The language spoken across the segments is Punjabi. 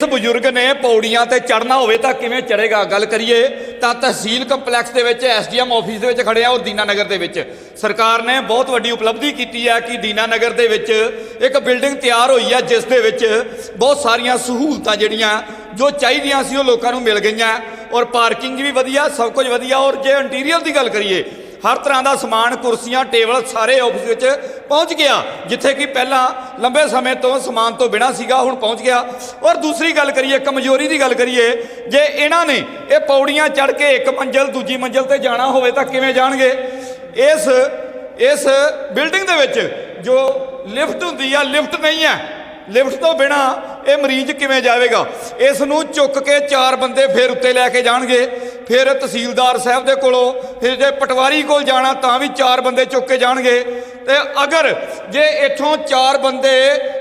ਇਸ ਬਜ਼ੁਰਗ ਨੇ ਪੌੜੀਆਂ ਤੇ ਚੜਨਾ ਹੋਵੇ ਤਾਂ ਕਿਵੇਂ ਚੜੇਗਾ ਗੱਲ ਕਰੀਏ ਤਾਂ ਤਹਿਸੀਲ ਕੰਪਲੈਕਸ ਦੇ ਵਿੱਚ ਐਸਡੀਐਮ ਆਫਿਸ ਦੇ ਵਿੱਚ ਖੜੇ ਆ ਉਹ ਦੀਨਾਨਗਰ ਦੇ ਵਿੱਚ। ਸਰਕਾਰ ਨੇ ਬਹੁਤ ਵੱਡੀ ਉਪਲਬਧੀ ਕੀਤੀ ਹੈ ਕਿ ਦੀਨਾਨਗਰ ਦੇ ਵਿੱਚ ਇੱਕ ਬਿਲਡਿੰਗ ਤਿਆਰ ਹੋਈ ਹੈ, ਜਿਸ ਦੇ ਵਿੱਚ ਬਹੁਤ ਸਾਰੀਆਂ ਸਹੂਲਤਾਂ ਜਿਹੜੀਆਂ ਜੋ ਚਾਹੀਦੀਆਂ ਸੀ ਉਹ ਲੋਕਾਂ ਨੂੰ ਮਿਲ ਗਈਆਂ ਔਰ ਪਾਰਕਿੰਗ ਵੀ ਵਧੀਆ, ਸਭ ਕੁਝ ਵਧੀਆ ਔਰ ਜੇ ਇੰਟੀਰੀਅਰ ਦੀ ਗੱਲ ਕਰੀਏ ਹਰ ਤਰ੍ਹਾਂ ਦਾ ਸਮਾਨ, ਕੁਰਸੀਆਂ, ਟੇਬਲ ਸਾਰੇ ਆਫਿਸ ਵਿੱਚ ਪਹੁੰਚ ਗਿਆ, ਜਿੱਥੇ ਕਿ ਪਹਿਲਾਂ ਲੰਬੇ ਸਮੇਂ ਤੋਂ ਸਮਾਨ ਤੋਂ ਬਿਨਾ ਸੀਗਾ, ਹੁਣ ਪਹੁੰਚ ਗਿਆ। ਔਰ ਦੂਸਰੀ ਗੱਲ ਕਰੀਏ, ਕਮਜ਼ੋਰੀ ਦੀ ਗੱਲ ਕਰੀਏ, ਜੇ ਇਹਨਾਂ ਨੇ ਇਹ ਪੌੜੀਆਂ ਚੜ੍ਹ ਕੇ ਇੱਕ ਮੰਜ਼ਲ, ਦੂਜੀ ਮੰਜ਼ਲ ਤੇ ਜਾਣਾ ਹੋਵੇ ਤਾਂ ਕਿਵੇਂ ਜਾਣਗੇ? ਇਸ ਇਸ ਬਿਲਡਿੰਗ ਦੇ ਵਿੱਚ ਜੋ ਲਿਫਟ ਹੁੰਦੀ ਆ ਲਿਫਟ ਨਹੀਂ ਹੈ। ਲਿਫਟ ਤੋਂ ਬਿਨਾ ਇਹ ਮਰੀਜ਼ ਕਿਵੇਂ ਜਾਵੇਗਾ? ਇਸ ਨੂੰ ਚੁੱਕ ਕੇ ਚਾਰ ਬੰਦੇ ਫੇਰ ਉੱਤੇ ਲੈ ਕੇ ਜਾਣਗੇ। ਫਿਰ ਤਹਿਸੀਲਦਾਰ ਸਾਹਿਬ ਦੇ ਕੋਲੋਂ, ਫਿਰ ਜੇ ਪਟਵਾਰੀ ਕੋਲ ਜਾਣਾ ਤਾਂ ਵੀ ਚਾਰ ਬੰਦੇ ਚੁੱਕ ਕੇ ਜਾਣਗੇ। ਤੇ ਅਗਰ ਜੇ ਇੱਥੋਂ ਚਾਰ ਬੰਦੇ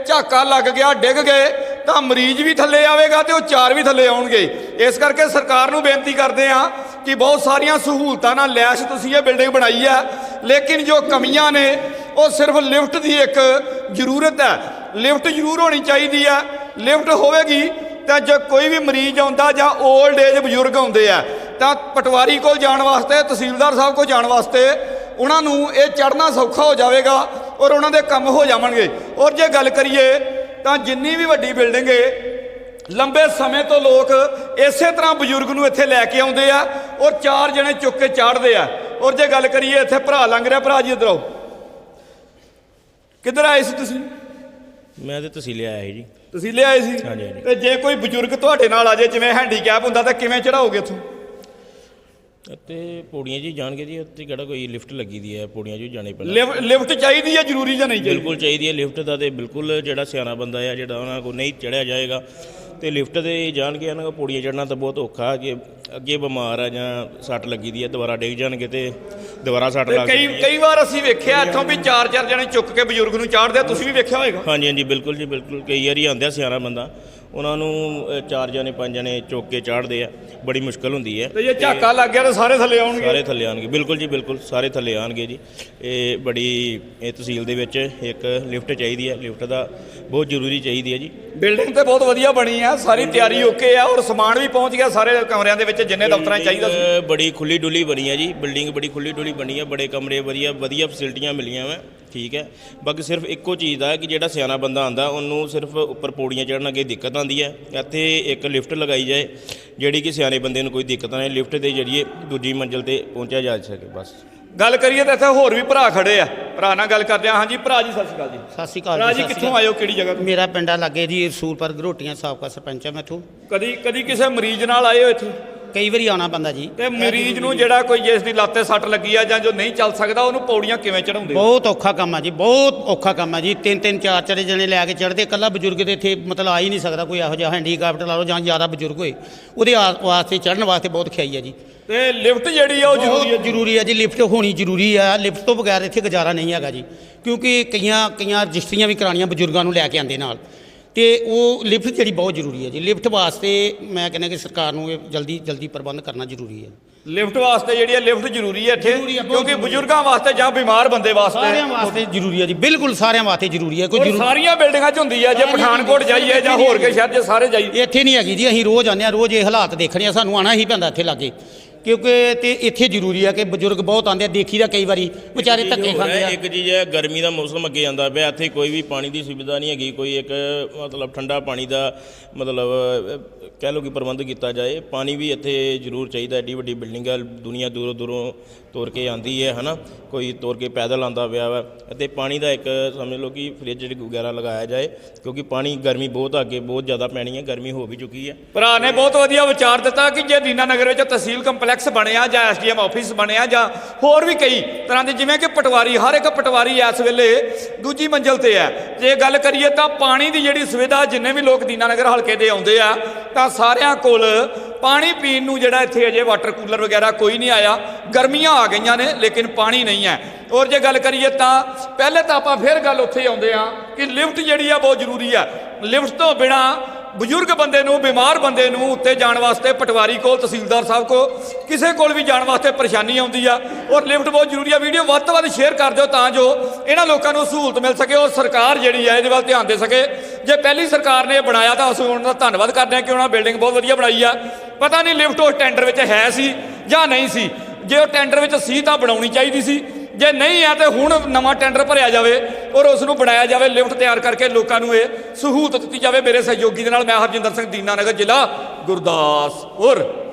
ਝਾਕਾ ਲੱਗ ਗਿਆ, ਡਿੱਗ ਗਏ, ਤਾਂ ਮਰੀਜ਼ ਵੀ ਥੱਲੇ ਆਵੇਗਾ ਤੇ ਉਹ ਚਾਰ ਵੀ ਥੱਲੇ ਆਉਣਗੇ। ਇਸ ਕਰਕੇ ਸਰਕਾਰ ਨੂੰ ਬੇਨਤੀ ਕਰਦੇ ਆ ਕਿ ਬਹੁਤ ਸਾਰੀਆਂ ਸਹੂਲਤਾਂ ਨਾਲ ਲੈਸ਼ ਤੁਸੀਂ ਇਹ ਬਿਲਡਿੰਗ ਬਣਾਈ ਹੈ ਲੇਕਿਨ ਜੋ ਕਮੀਆਂ ਨੇ, ਉਹ ਸਿਰਫ ਲਿਫਟ ਦੀ ਇੱਕ ਜ਼ਰੂਰਤ ਹੈ। ਲਿਫਟ ਜ਼ਰੂਰ ਹੋਣੀ ਚਾਹੀਦੀ ਹੈ ਲਿਫਟ ਹੋਵੇਗੀ ਤਾਂ ਜੇ ਕੋਈ ਵੀ ਮਰੀਜ਼ ਆਉਂਦਾ ਜਾਂ 올ਡ ਏਜ ਬਜ਼ੁਰਗ ਆਉਂਦੇ ਆ ਤਾਂ ਪਟਵਾਰੀ ਕੋਲ ਜਾਣ ਵਾਸਤੇ ਤਹਿਸੀਲਦਾਰ ਸਾਹਿਬ ਕੋਲ ਜਾਣ ਵਾਸਤੇ ਉਹਨਾਂ ਨੂੰ ਇਹ ਚੜ੍ਹਨਾ ਸੌਖਾ ਹੋ ਜਾਵੇਗਾ ਔਰ ਉਹਨਾਂ ਦੇ ਕੰਮ ਹੋ ਜਾਵਣਗੇ। ਔਰ ਜੇ ਗੱਲ ਕਰੀਏ ਤਾਂ ਜਿੰਨੀ ਵੀ ਵੱਡੀ ਬਿਲਡਿੰਗ ਏ ਲੰਬੇ ਸਮੇਂ ਤੋਂ ਲੋਕ ਇਸੇ ਤਰ੍ਹਾਂ ਬਜ਼ੁਰਗ ਨੂੰ ਇੱਥੇ ਲੈ ਕੇ ਆਉਂਦੇ ਆ ਔਰ ਚਾਰ ਜਣੇ ਚੁੱਕ ਕੇ ਚਾੜਦੇ ਆ। ਔਰ ਜੇ ਗੱਲ ਕਰੀਏ ਇੱਥੇ ਭਰਾ ਲੰਘ ਰਿਹਾ ਭਰਾ ਜੀ ਇੱਧਰ ਆਓ। ਕਿੱਧਰ ਆਏ ਸੀ ਤੁਸੀਂ? ਮੈਂ ਤੇ ਤਹਿਸੀਲੇ ਆਇਆ ਸੀ ਜੀ। ਤੁਸੀਂ ਲਿਆਏ ਸੀ। ਤੇ ਜੇ ਕੋਈ ਬਜ਼ੁਰਗ ਤੁਹਾਡੇ ਨਾਲ ਆ ਜਾਏ ਜਿਵੇਂ ਹੈਂਡੀਕੈਪ ਹੁੰਦਾ ਤਾਂ ਕਿਵੇਂ ਚੜਾਓਗੇ ਇੱਥੋਂ? ਤੇ ਪੌੜੀਆਂ ਜੀ ਜਾਣਗੇ ਜੀ ਉੱਥੇ ਕਿਹੜਾ ਕੋਈ ਲਿਫਟ ਲੱਗੀ ਦੀ ਹੈ ਪੌੜੀਆਂ ਜੀ ਜਾਣੇ ਪੈਣਾ। ਲਿਫ- ਲਿਫਟ ਚਾਹੀਦੀ ਹੈ ਜ਼ਰੂਰੀ ਜਾਂ ਨਹੀਂ ਚਾਹੀਦੀ? ਬਿਲਕੁਲ ਚਾਹੀਦੀ ਹੈ ਲਿਫਟ ਦਾ ਤੇ ਬਿਲਕੁਲ ਜਿਹੜਾ ਸਿਆਣਾ ਬੰਦਾ ਆ ਜਿਹੜਾ ਉਹਨਾਂ ਕੋਲ ਨਹੀਂ ਚੜਿਆ ਜਾਏਗਾ ਤੇ ਲਿਫਟ ਤੇ ਜਾਣਗੇ ਇਹਨਾਂ ਕੋਲ ਪੌੜੀਆਂ ਚੜਨਾ ਤਾਂ ਬਹੁਤ ਔਖਾ ਕਿ ਅੱਗੇ ਬਿਮਾਰ ਆ ਜਾਂ ਸੱਟ ਲੱਗੀ ਦੀ ਹੈ ਦੁਬਾਰਾ ਡਿੱਗ ਜਾਣਗੇ ਤੇ ਦੁਬਾਰਾ ਸੱਟ ਲੱਗ ਕਈ ਸਕਦੀ ਹੈ ਕਈ ਵਾਰ ਅਸੀਂ ਵੇਖਿਆ ਇੱਥੋਂ ਵੀ ਚਾਰ ਚਾਰ ਜਣੇ ਚੁੱਕ ਕੇ ਬਜ਼ੁਰਗ ਨੂੰ ਚਾੜਦੇ ਆ ਤੁਸੀਂ ਵੀ ਵੇਖਿਆ ਹੋਵੇਗਾ ਹਾਂਜੀ ਹਾਂਜੀ ਬਿਲਕੁਲ ਜੀ ਬਿਲਕੁਲ। ਕਈ ਵਾਰੀ ਆਉਂਦਾ ਸਿਆਣਾ ਬੰਦਾ ਉਹਨਾਂ ਨੂੰ ਅ, ਚਾਰ ਜਣੇ ਪੰਜ ਜਣੇ ਚੁੱਕ ਕੇ ਚਾੜਦੇ ਆ। ਬੜੀ ਮੁਸ਼ਕਲ ਹੁੰਦੀ ਹੈ। ਤੇ ਜੇ ਝਾਕਾ ਲੱਗ ਗਿਆ ਤਾਂ ਸਾਰੇ ਥੱਲੇ ਆਉਣਗੇ। ਸਾਰੇ ਥੱਲੇ ਆਣਗੇ ਬਿਲਕੁਲ ਜੀ ਬਿਲਕੁਲ ਸਾਰੇ ਥੱਲੇ ਆਣਗੇ ਜੀ। ਇਹ ਬੜੀ ਇਹ ਤਹਿਸੀਲ ਦੇ ਵਿੱਚ ਇੱਕ ਲਿਫਟ ਚਾਹੀਦੀ ਹੈ। ਲਿਫਟ ਦਾ ਬਹੁਤ ਜ਼ਰੂਰੀ ਚਾਹੀਦੀ ਹੈ ਜੀ। ਬਿਲਡਿੰਗ ਤੇ ਬਹੁਤ ਵਧੀਆ ਬਣੀ ਆ। ਸਾਰੀ ਤਿਆਰੀ ਓਕੇ ਆ ਔਰ ਸਮਾਨ ਵੀ ਪਹੁੰਚ ਗਿਆ ਸਾਰੇ ਕਮਰਿਆਂ ਦੇ ਵਿੱਚ ਜਿੰਨੇ ਦਫ਼ਤਰਾਂ 'ਚ ਚਾਹੀਦਾ ਸੀ। ਬੜੀ ਖੁੱਲੀ ਡੁੱਲੀ ਬਣੀ ਹੈ ਜੀ। ਬਿਲਡਿੰਗ ਬੜੀ ਖੁੱਲੀ ਡੁੱਲੀ ਬਣੀ ਹੈ ਬੜੇ ਕਮਰੇ ਵਧੀਆ ਵਧੀਆ ਫੈਸਿਲਿਟੀਆਂ ਮਿਲੀਆਂ ਵਾ। ਠੀਕ ਹੈ। ਬਾਕੀ ਸਿਰਫ ਇੱਕੋ ਚੀਜ਼ ਦਾ ਹੈ ਕਿ ਜਿਹੜਾ ਸਿਆਣਾ ਬੰਦਾ ਆਂਦਾ ਉਹਨੂੰ ਸਿਰਫ ਉੱਪਰ ਪੌੜੀਆਂ ਚੜ੍ਹਨ ਅੱਗੇ ਦਿੱਕਤ ਆਂਦੀ ਹੈ। ਇੱਥੇ ਇੱਕ ਲਿਫਟ ਲਗਾਈ ਜਾਏ ਜਿਹੜੀ ਕਿ ਸਿਆਣੇ ਬੰਦੇ ਨੂੰ ਕੋਈ ਦਿੱਕਤ ਨਾ ਆਏ ਲਿਫਟ ਦੇ ਜਰੀਏ ਦੂਜੀ ਮੰਜ਼ਿਲ ਤੇ ਪਹੁੰਚਿਆ ਜਾ ਸਕੇ ਬਸ। ਗੱਲ ਕਰੀਏ ਤਾਂ ਇੱਥੇ ਹੋਰ ਵੀ ਭਰਾ ਖੜੇ ਆ। ਭਰਾ ਨਾਲ ਗੱਲ ਕਰਦੇ ਆ। ਹਾਂਜੀ ਭਰਾ ਜੀ ਸਤਿ ਸ਼੍ਰੀ ਅਕਾਲ ਜੀ। ਸਤਿ ਸ਼੍ਰੀ ਅਕਾਲ ਭਰਾ ਜੀ ਕਿੱਥੋਂ। ਆਇਓ ਕਿਹੜੀ ਜਗ੍ਹਾ ਤੋਂ? ਮੇਰਾ ਪਿੰਡਾ ਲੱਗੇ ਜੀ ਰਸੂਲਪੁਰ ਘਰੋਟੀਆਂ ਸਾਬਕਾ ਸਰਪੰਚ ਹੈ ਮੈਥੋਂ। ਕਦੀ ਕਦੀ ਕਿਸੇ ਮਰੀਜ਼ ਨਾਲ ਆਏ ਹੋ ਇੱਥੇ? ਕਈ ਵਾਰੀ ਆਉਣਾ ਪੈਂਦਾ ਜੀ। ਤੇ ਮਰੀਜ਼ ਨੂੰ ਜਿਹੜਾ ਕੋਈ ਜਿਸ ਦੀ ਲੱਤ ਤੇ ਸੱਟ ਲੱਗੀ ਆ ਜਾਂ ਜੋ ਨਹੀਂ ਚੱਲ ਸਕਦਾ ਉਹਨੂੰ ਪੌੜੀਆਂ ਕਿਵੇਂ ਚੜਾਉਂਦੇ ਬਹੁਤ ਔਖਾ ਕੰਮ ਆ ਜੀ ਬਹੁਤ ਔਖਾ ਕੰਮ ਆ ਜੀ। ਤਿੰਨ ਤਿੰਨ ਚਾਰ ਚਾਰ ਜਣੇ ਲੈ ਕੇ ਚੜਦੇ ਇਕੱਲਾ ਬਜ਼ੁਰਗ ਦੇ ਇੱਥੇ ਮਤਲਬ ਆ ਹੀ ਨਹੀਂ ਸਕਦਾ ਕੋਈ ਇਹੋ ਜਿਹਾ ਹੈਂਡੀਕੈਪਟ ਲਾ ਲਓ ਜਾਂ ਜ਼ਿਆਦਾ ਬਜ਼ੁਰਗ ਹੋਏ। ਉਹਦੇ ਵਾਸਤੇ ਚੜਨ ਵਾਸਤੇ ਬਹੁਤ ਖਿਆਈ ਆ ਜੀ। ਤੇ ਲਿਫਟ ਜਿਹੜੀ ਆ ਉਹ ਜ਼ਰੂਰੀ ਹੈ ਜ਼ਰੂਰੀ ਹੈ ਜੀ ਲਿਫਟ ਹੋਣੀ ਜ਼ਰੂਰੀ ਆ। ਲਿਫਟ ਤੋਂ ਬਗੈਰ ਇੱਥੇ ਗੁਜ਼ਾਰਾ ਨਹੀਂ ਹੈਗਾ ਜੀ। ਕਿਉਂਕਿ ਕਈਆਂ ਕਈਆਂ ਰਜਿਸਟਰੀਆਂ ਵੀ ਕਰਾਉਣੀਆਂ ਬਜ਼ੁਰਗਾਂ ਨੂੰ ਲੈ ਕੇ ਆਂਦੇ ਨਾਲ। ਤੇ ਉਹ ਲਿਫਟ ਜਿਹੜੀ ਬਹੁਤ ਜ਼ਰੂਰੀ ਹੈ ਜੀ। ਲਿਫਟ ਵਾਸਤੇ ਮੈਂ ਕਹਿੰਦਾ ਕਿ ਸਰਕਾਰ ਨੂੰ ਇਹ ਜਲਦੀ ਜਲਦੀ ਪ੍ਰਬੰਧ ਕਰਨਾ ਜ਼ਰੂਰੀ ਹੈ। ਲਿਫਟ ਵਾਸਤੇ ਜਿਹੜੀ ਹੈ ਲਿਫਟ ਜ਼ਰੂਰੀ ਹੈ ਇੱਥੇ ਕਿਉਂਕਿ। ਬਜ਼ੁਰਗਾਂ ਵਾਸਤੇ ਜਾਂ ਬਿਮਾਰ ਬੰਦੇ ਵਾਸਤੇ। ਸਾਰਿਆਂ ਵਾਸਤੇ ਜ਼ਰੂਰੀ ਹੈ ਜੀ ਬਿਲਕੁਲ ਸਾਰਿਆਂ ਵਾਸਤੇ ਜ਼ਰੂਰੀ ਹੈ ਕੋਈ ਜ਼ਰੂਰ ਸਾਰੀਆਂ ਬਿਲਡਿੰਗਾਂ 'ਚ ਹੁੰਦੀ ਹੈ ਜੇ ਪਠਾਨਕੋਟ ਜਾਈਏ ਜਾਂ ਹੋਰ ਕੇ ਸ਼ਹਿਰ 'ਚ ਸਾਰੇ ਜਾਈਏ ਇੱਥੇ ਨਹੀਂ ਹੈਗੀ ਜੀ ਅਸੀਂ ਰੋਜ਼ ਆਉਂਦੇ ਹਾਂ ਰੋਜ਼ ਇਹ ਹਾਲਾਤ ਦੇਖਣੇ ਆ ਸਾਨੂੰ ਆਣਾ ਹੀ ਪੈਂਦਾ ਇੱਥੇ ਲਾਗੇ। ਕਿਉਂਕਿ ਤੇ ਇੱਥੇ ਜ਼ਰੂਰੀ ਹੈ ਕਿ ਬਜ਼ੁਰਗ ਬਹੁਤ ਆਉਂਦੇ ਆ ਦੇਖੀਦਾ ਕਈ ਵਾਰੀ ਵਿਚਾਰੇ ਧੱਕੇ ਖਾਂਦੇ ਆ। ਇੱਕ ਚੀਜ਼ ਹੈ ਗਰਮੀ ਦਾ ਮੌਸਮ ਅੱਗੇ ਆਂਦਾ ਪਿਆ ਇੱਥੇ ਕੋਈ ਵੀ ਪਾਣੀ ਦੀ ਸੁਵਿਧਾ ਨਹੀਂ ਹੈਗੀ ਕੋਈ ਇੱਕ ਮਤਲਬ ਠੰਡਾ ਪਾਣੀ ਦਾ ਮਤਲਬ ਕਹਿ ਲਓ ਕਿ ਪ੍ਰਬੰਧ ਕੀਤਾ ਜਾਏ ਪਾਣੀ ਵੀ ਇੱਥੇ ਜ਼ਰੂਰ ਚਾਹੀਦਾ ਏਡੀ ਵੱਡੀ ਬਿਲਡਿੰਗ ਹੈ ਦੁਨੀਆ ਦੂਰੋਂ ਦੂਰੋਂ ਤੋਰ ਕੇ ਆਂਦੀ ਹੈ ਹਨਾ ਕੋਈ ਤੋਰ ਕੇ ਪੈਦਲ ਆਂਦਾ ਪਿਆ ਵਾ ਅਤੇ ਪਾਣੀ ਦਾ ਇੱਕ ਸਮਝ ਲਓ ਕਿ ਫ੍ਰਿਜ ਵਗੈਰਾ ਲਗਾਇਆ ਜਾਏ ਕਿਉਂਕਿ ਪਾਣੀ ਗਰਮੀ ਬਹੁਤ ਅੱਗੇ ਬਹੁਤ ਜ਼ਿਆਦਾ ਪੈਣੀ ਹੈ ਗਰਮੀ ਹੋ ਵੀ ਚੁੱਕੀ ਹੈ। ਭਰਾ ਨੇ ਬਹੁਤ ਵਧੀਆ ਵਿਚਾਰ ਦਿੱਤਾ ਕਿ ਜੇ ਦੀਨਾਨਗਰ ਵਿੱਚ ਤਹਿਸੀਲ ਕੰਪਲੈਕਸ ਬਣਿਆ ਜਾਂ ਐਸਡੀਐਮ ਆਫਿਸ ਬਣਿਆ ਜਾਂ ਹੋਰ ਵੀ ਕਈ ਤਰ੍ਹਾਂ ਦੇ, ਜਿਵੇਂ ਕਿ ਪਟਵਾਰੀ, ਹਰ ਇੱਕ ਪਟਵਾਰੀ ਇਸ ਵੇਲੇ ਦੂਜੀ ਮੰਜ਼ਲ ਤੇ ਹੈ। ਜੇ ਗੱਲ ਕਰੀਏ ਤਾਂ ਪਾਣੀ ਦੀ ਜਿਹੜੀ ਸੁਵਿਧਾ ਜਿੰਨੇ ਵੀ ਲੋਕ ਦੀਨਾਨਗਰ ਹਲਕੇ ਦੇ ਆਉਂਦੇ ਆ, ਤਾਂ ਸਾਰਿਆਂ ਕੋਲ ਪਾਣੀ ਪੀਣ ਨੂੰ ਜਿਹੜਾ ਇੱਥੇ ਅਜੇ ਵਾਟਰ ਕੂਲਰ ਵਗੈਰਾ ਕੋਈ ਨਹੀਂ ਆਇਆ। ਗਰਮੀਆਂ ਆ ਗਈਆਂ ਨੇ, ਲੇਕਿਨ ਪਾਣੀ ਨਹੀਂ ਹੈ। ਔਰ ਜੇ ਗੱਲ ਕਰੀਏ ਤਾਂ ਪਹਿਲੇ ਤਾਂ ਆਪਾਂ ਫਿਰ ਗੱਲ ਉੱਥੇ ਆਉਂਦੇ ਆ ਕਿ ਲਿਫਟ ਜਿਹੜੀ ਆ ਬਹੁਤ ਜ਼ਰੂਰੀ ਆ ਲਿਫਟ ਤੋਂ ਬਿਨਾ ਬਜ਼ੁਰਗ ਬੰਦੇ ਨੂੰ, ਬਿਮਾਰ ਬੰਦੇ ਨੂੰ ਉੱਤੇ ਜਾਣ ਵਾਸਤੇ ਪਟਵਾਰੀ ਕੋਲ, ਤਹਿਸੀਲਦਾਰ ਸਾਹਿਬ ਕੋਲ, ਕਿਸੇ ਕੋਲ ਵੀ ਜਾਣ ਵਾਸਤੇ ਪਰੇਸ਼ਾਨੀ ਆਉਂਦੀ ਆ। ਔਰ ਲਿਫਟ ਬਹੁਤ ਜ਼ਰੂਰੀ ਆ। ਵੀਡੀਓ ਵੱਧ ਤੋਂ ਵੱਧ ਸ਼ੇਅਰ ਕਰ ਦਿਓ ਤਾਂ ਜੋ ਇਹਨਾਂ ਲੋਕਾਂ ਨੂੰ ਸਹੂਲਤ ਮਿਲ ਸਕੇ ਔਰ ਸਰਕਾਰ ਜਿਹੜੀ ਹੈ ਇਹਦੇ ਵੱਲ ਧਿਆਨ ਦੇ ਸਕੇ। ਜੇ ਪਹਿਲੀ ਸਰਕਾਰ ਨੇ ਇਹ ਬਣਾਇਆ ਤਾਂ ਅਸੀਂ ਉਹਨਾਂ ਦਾ ਧੰਨਵਾਦ ਕਰਦੇ ਹਾਂ ਕਿ ਉਹਨਾਂ ਬਿਲਡਿੰਗ ਬਹੁਤ ਵਧੀਆ ਬਣਾਈ ਆ। ਪਤਾ ਨਹੀਂ ਲਿਫਟ ਉਸ ਟੈਂਡਰ ਵਿੱਚ ਹੈ ਸੀ ਜਾਂ ਨਹੀਂ ਸੀ। ਜੇ ਉਹ ਟੈਂਡਰ ਵਿੱਚ ਸੀ ਤਾਂ ਬਣਾਉਣੀ ਚਾਹੀਦੀ ਸੀ। ਜੇ ਨਹੀਂ ਆ ਤੇ ਹੁਣ ਨਵਾਂ ਟੈਂਡਰ ਭਰਿਆ ਜਾਵੇ ਔਰ ਉਸ ਨੂੰ ਬਣਾਇਆ ਜਾਵੇ, ਲਿਫਟ ਤਿਆਰ ਕਰਕੇ ਲੋਕਾਂ ਨੂੰ ਇਹ ਸਹੂਲਤ ਦਿੱਤੀ ਜਾਵੇ ਮੇਰੇ ਸਹਿਯੋਗੀ ਦੇ ਨਾਲ। ਮੈਂ ਹਰਜਿੰਦਰ ਸਿੰਘ ਦੀਨਾ ਨਗਰ ਜ਼ਿਲ੍ਹਾ ਗੁਰਦਾਸਪੁਰ।